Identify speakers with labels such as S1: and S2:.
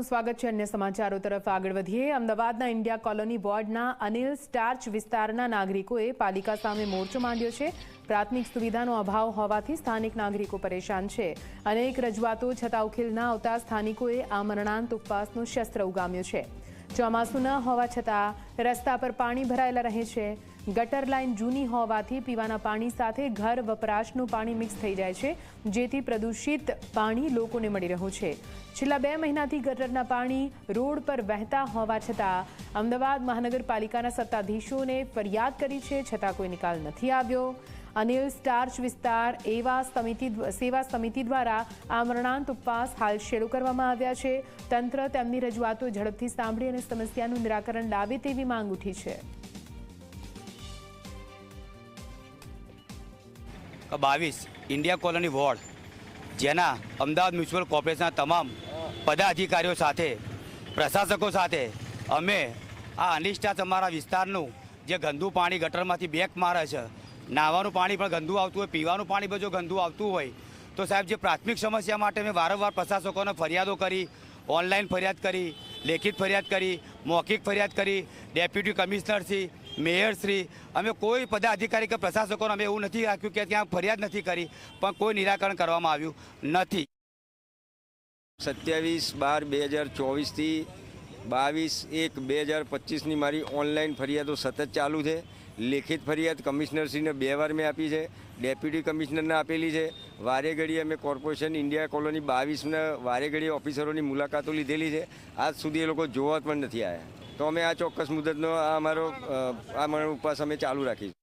S1: આપનું સ્વાગત છે અન્ય સમાચારો તરફ આગળ વધીએ. અમદાવાદના ઇન્ડિયા કોલોની વોર્ડના અનિલ સ્ટાર્ચ વિસ્તારના નાગરિકોએ પાલિકા સામે મોરચો માંડ્યો છે. પ્રાથમિક સુવિધાનો અભાવ હોવાથી સ્થાનિક નાગરિકો પરેશાન છે. અનેક રજૂઆતો છતાં ઉકેલ ના આવતા સ્થાનિકોએ આ મરણાંત ઉપવાસનું શસ્ત્ર ઉગામ્યું છે. ચોમાસું ન હોવા છતાં રસ્તા પર પાણી ભરાયેલા રહે છે. ગટર લાઇન જૂની હોવાથી પીવાના પાણી સાથે ઘર વપરાશનું પાણી મિક્સ થઈ જાય છે, જેથી પ્રદૂષિત પાણી લોકોને મળી રહ્યું છે. છેલ્લા બે મહિનાથી ગટરના પાણી રોડ પર વહેતા હોવા છતાં અમદાવાદ મહાનગરપાલિકાના સત્તાધીશોને ફરિયાદ કરી છે, છતાં કોઈ નિકાલ નથી આવ્યો. અનિલ સ્ટાર્ચ વિસ્તાર એવા સમિતિ સેવા સમિતિ દ્વારા આ મરણાંત ઉપવાસ હાલ શરૂ કરવામાં આવ્યા છે. તંત્ર તેમની રજૂઆતો ઝડપથી સાંભળી અને સમસ્યાનું નિરાકરણ લાવે તેવી માંગ ઉઠી છે.
S2: બાવીસ, ઇન્ડિયા કોલોની વોર્ડ, જેના અમદાવાદ મ્યુનિસિપલ કોર્પોરેશનના તમામ પદાધિકારીઓ સાથે, પ્રશાસકો સાથે અમે આ અનિષ્ઠા તમારા વિસ્તારનું જે ગંદુ પાણી ગટરમાંથી બેક મારે છે નાવાનું પાણી પણ ગંદુ આવતું હોય, પીવાનું પાણી પણ જો ગંદુ આવતું હોય, તો સાહેબ જે પ્રાથમિક સમસ્યા માટે મેં વારંવાર પ્રશાસકોને ફરિયાદો કરી, ઓનલાઈન ફરિયાદ કરી, લેખિત ફરિયાદ કરી, મૌખિક ફરિયાદ કરી, ડેપ્યુટી કમિશનરશ્રી મેયરશ્રી અમે કોઈ પદાધિકારી કે પ્રશાસકોને અમે એવું નથી રાખ્યું કે ત્યાં ફરિયાદ નથી કરી, પણ કોઈ નિરાકરણ કરવામાં આવ્યું નથી.
S3: સત્યાવીસ બાર બે હજાર ચોવીસથી બાવીસ એક બે હજાર પચીસની મારી ઓનલાઈન ફરિયાદો સતત ચાલુ છે. લેખિત ફરિયાદ કમિશનરશ્રીને બે વાર મેં આપી છે. ડેપ્યુટી કમિશનરને આપેલી છે. વારે ઘડીએ અમે કોર્પોરેશન ઇન્ડિયા કોલોની બાવીસના વારે ઘડીએ ઓફિસરોની મુલાકાતો લીધેલી છે. આજ સુધી એ લોકો જોવા પણ નથી આવ્યા તો અમે આ ચોક્કસ મુદતનો આ અમારો આ અમારો ઉપવાસ અમે ચાલુ રાખીશું.